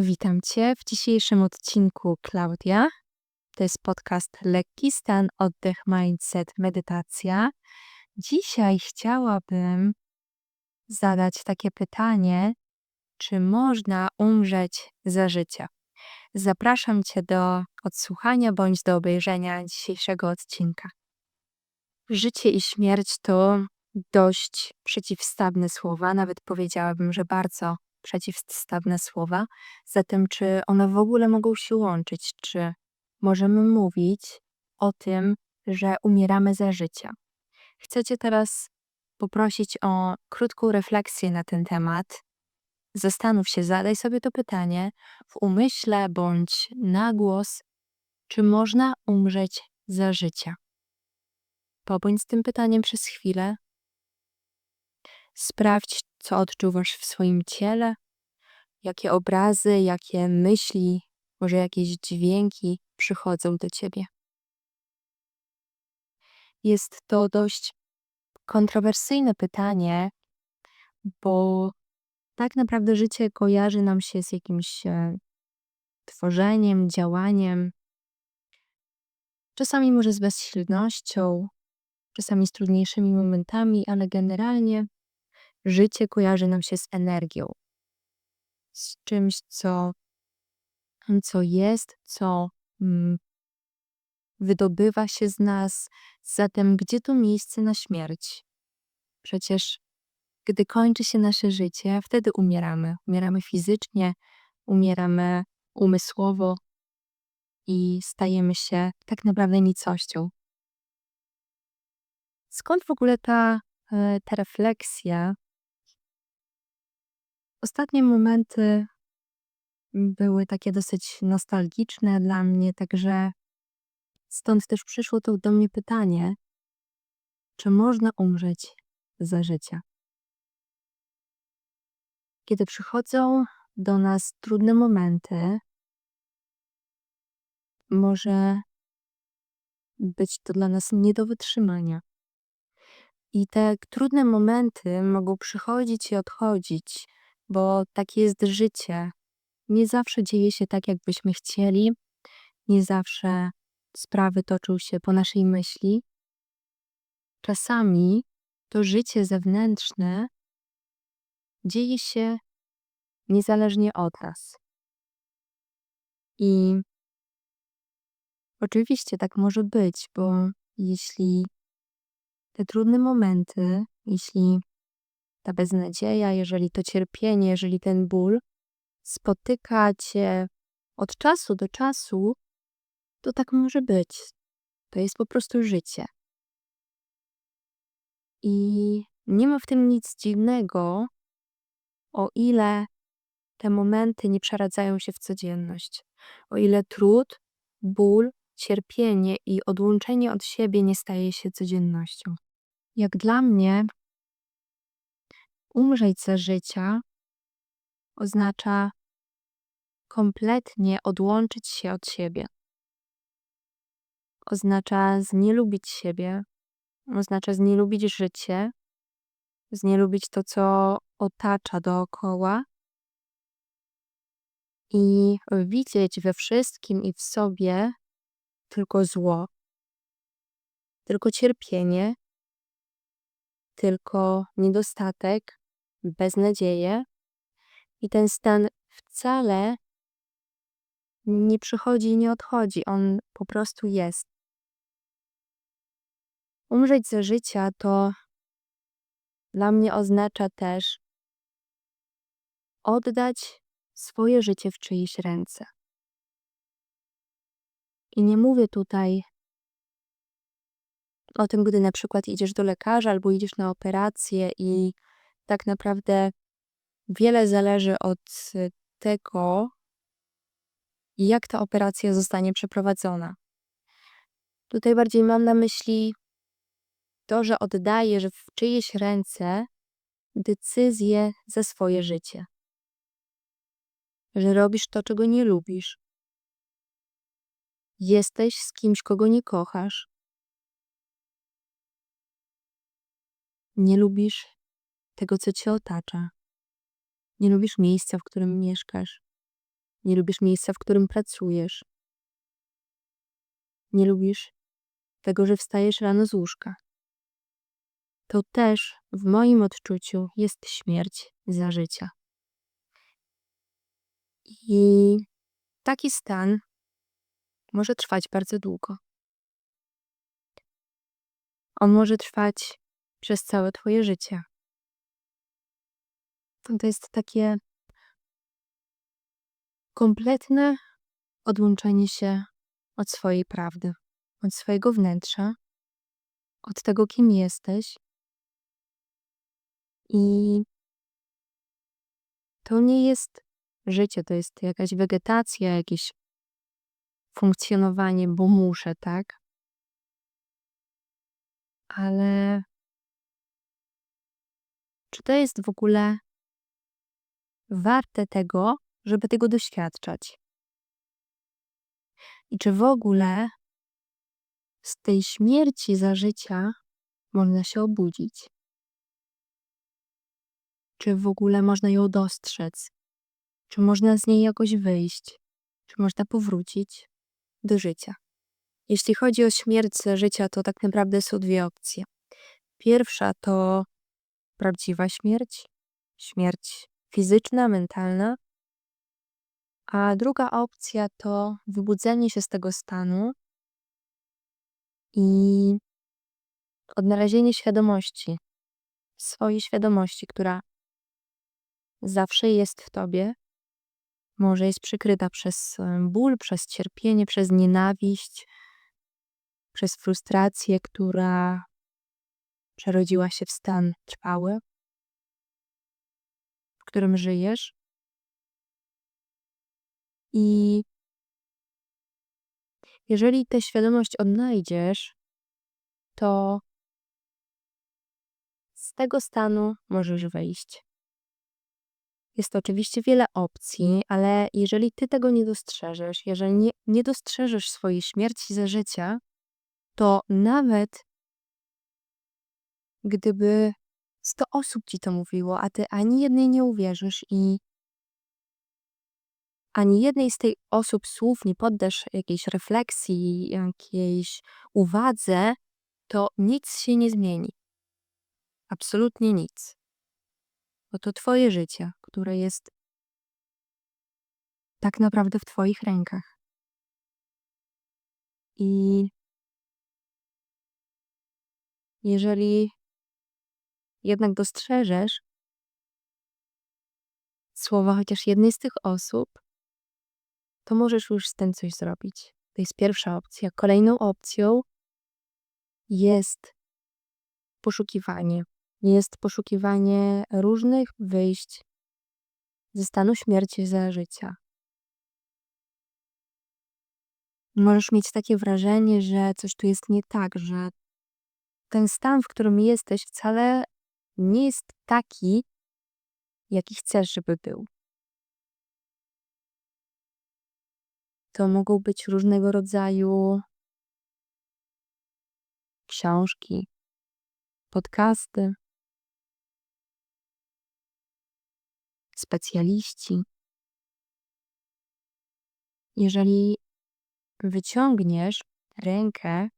Witam Cię w dzisiejszym odcinku Klaudia. To jest podcast Lekki Stan, Oddech, Mindset, Medytacja. Dzisiaj chciałabym zadać takie pytanie, czy można umrzeć za życia? Zapraszam Cię do odsłuchania bądź do obejrzenia dzisiejszego odcinka. Życie i śmierć to dość przeciwstawne słowa, nawet powiedziałabym, że bardzo przeciwstawne słowa. Zatem, czy one w ogóle mogą się łączyć? Czy możemy mówić o tym, że umieramy za życia? Chcę Cię teraz poprosić o krótką refleksję na ten temat. Zastanów się, zadaj sobie to pytanie w umyśle bądź na głos, czy można umrzeć za życia. Pobądź z tym pytaniem przez chwilę. Sprawdź, co odczuwasz w swoim ciele, jakie obrazy, jakie myśli, może jakieś dźwięki przychodzą do ciebie. Jest to dość kontrowersyjne pytanie, bo tak naprawdę życie kojarzy nam się z jakimś e, tworzeniem, działaniem, czasami może z bezsilnością, czasami z trudniejszymi momentami, ale generalnie życie kojarzy nam się z energią. Z czymś, co, co jest, co mm, wydobywa się z nas. Zatem, gdzie tu miejsce na śmierć? Przecież, gdy kończy się nasze życie, wtedy umieramy. Umieramy fizycznie, umieramy umysłowo i stajemy się tak naprawdę nicością. Skąd w ogóle ta, e, ta refleksja Ostatnie momenty były takie dosyć nostalgiczne dla mnie, także stąd też przyszło to do mnie pytanie, czy można umrzeć za życia? Kiedy przychodzą do nas trudne momenty, może być to dla nas nie do wytrzymania. I te trudne momenty mogą przychodzić i odchodzić bo takie jest życie. Nie zawsze dzieje się tak, jakbyśmy chcieli, nie zawsze sprawy toczą się po naszej myśli. Czasami to życie zewnętrzne dzieje się niezależnie od nas. I oczywiście tak może być, bo jeśli te trudne momenty, jeśli ta beznadzieja, jeżeli to cierpienie, jeżeli ten ból spotyka cię od czasu do czasu, to tak może być. To jest po prostu życie. I nie ma w tym nic dziwnego, o ile te momenty nie przeradzają się w codzienność. O ile trud, ból, cierpienie i odłączenie od siebie nie staje się codziennością. Jak dla mnie, umrzeć za życia oznacza kompletnie odłączyć się od siebie. Oznacza znielubić siebie, oznacza znielubić życie, znielubić to, co otacza dookoła i widzieć we wszystkim i w sobie tylko zło, tylko cierpienie, tylko niedostatek, beznadzieję i ten stan wcale nie przychodzi i nie odchodzi, on po prostu jest. Umrzeć za życia to dla mnie oznacza też oddać swoje życie w czyjeś ręce. I nie mówię tutaj o tym, gdy na przykład idziesz do lekarza albo idziesz na operację i tak naprawdę wiele zależy od y, tego, jak ta operacja zostanie przeprowadzona. Tutaj bardziej mam na myśli to, że oddajesz w czyjeś ręce decyzję za swoje życie. Że robisz to, czego nie lubisz. Jesteś z kimś, kogo nie kochasz. Nie lubisz tego, co cię otacza. Nie lubisz miejsca, w którym mieszkasz. Nie lubisz miejsca, w którym pracujesz. Nie lubisz tego, że wstajesz rano z łóżka. To też w moim odczuciu jest śmierć za życia. I taki stan może trwać bardzo długo. On może trwać przez całe Twoje życie. To jest takie kompletne odłączenie się od swojej prawdy, od swojego wnętrza, od tego, kim jesteś. I to nie jest życie, to jest jakaś wegetacja, jakieś funkcjonowanie, bo muszę, tak? Ale czy to jest w ogóle warte tego, żeby tego doświadczać? I czy w ogóle z tej śmierci za życia można się obudzić? Czy w ogóle można ją dostrzec? Czy można z niej jakoś wyjść? Czy można powrócić do życia? Jeśli chodzi o śmierć za życia, to tak naprawdę są dwie opcje. Pierwsza to prawdziwa śmierć, śmierć fizyczna, mentalna, a druga opcja to wybudzenie się z tego stanu i odnalezienie świadomości, swojej świadomości, która zawsze jest w tobie. Może jest przykryta przez ból, przez cierpienie, przez nienawiść, przez frustrację, która przerodziła się w stan trwały, którym żyjesz. I jeżeli tę świadomość odnajdziesz, to z tego stanu możesz wyjść. Jest to oczywiście wiele opcji, ale jeżeli ty tego nie dostrzeżesz, jeżeli nie, nie dostrzeżesz swojej śmierci za życia, to nawet gdyby 100 osób ci to mówiło, a ty ani jednej nie uwierzysz i ani jednej z tej osób słów nie poddasz jakiejś refleksji, jakiejś uwadze, to nic się nie zmieni. Absolutnie nic. Bo to Twoje życie, które jest tak naprawdę w Twoich rękach. I jeżeli jednak dostrzeżesz słowa chociaż jednej z tych osób, to możesz już z tym coś zrobić. To jest pierwsza opcja. Kolejną opcją jest poszukiwanie. Jest poszukiwanie różnych wyjść ze stanu śmierci za życia. Możesz mieć takie wrażenie, że coś tu jest nie tak, że ten stan, w którym jesteś, wcale nie jest taki, jaki chcesz, żeby był. To mogą być różnego rodzaju książki, podcasty, specjaliści. Jeżeli wyciągniesz rękę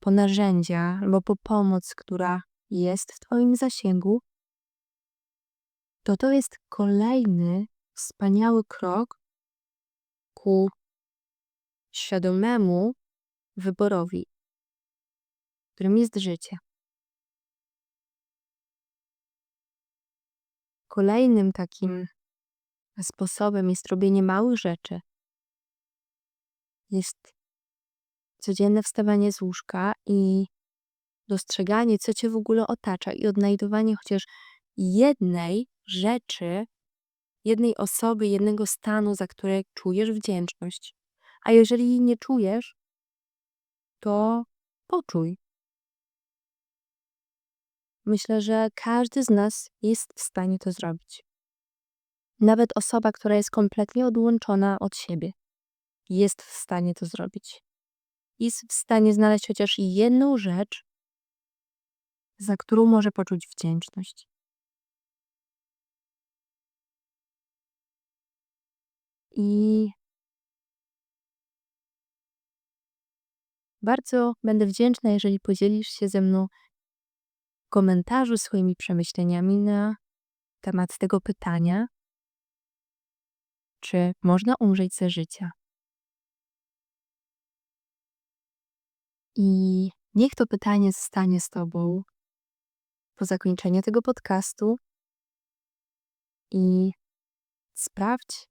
po narzędzia albo po pomoc, która jest w Twoim zasięgu, to to jest kolejny wspaniały krok ku świadomemu wyborowi, którym jest życie. Kolejnym takim sposobem jest robienie małych rzeczy. Jest codzienne wstawanie z łóżka i dostrzeganie, co cię w ogóle otacza i odnajdowanie chociaż jednej rzeczy, jednej osoby, jednego stanu, za które czujesz wdzięczność. A jeżeli nie czujesz, to poczuj. Myślę, że każdy z nas jest w stanie to zrobić. Nawet osoba, która jest kompletnie odłączona od siebie, jest w stanie to zrobić. Jest w stanie znaleźć chociaż jedną rzecz, za którą może poczuć wdzięczność. I bardzo będę wdzięczna, jeżeli podzielisz się ze mną w komentarzu swoimi przemyśleniami na temat tego pytania, czy można umrzeć za życia. I niech to pytanie zostanie z Tobą po zakończeniu tego podcastu i sprawdź,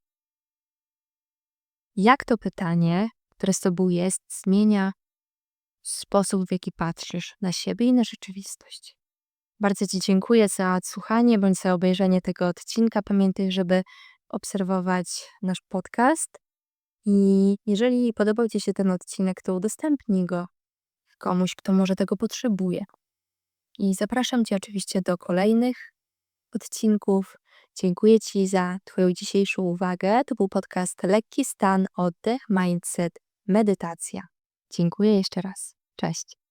jak to pytanie, które z Tobą jest, zmienia sposób, w jaki patrzysz na siebie i na rzeczywistość. Bardzo Ci dziękuję za odsłuchanie bądź za obejrzenie tego odcinka. Pamiętaj, żeby obserwować nasz podcast. I jeżeli podobał Ci się ten odcinek, to udostępnij go komuś, kto może tego potrzebuje. I zapraszam Cię oczywiście do kolejnych odcinków. Dziękuję Ci za Twoją dzisiejszą uwagę. To był podcast Lekki Stan, Oddech, Mindset, Medytacja. Dziękuję jeszcze raz. Cześć.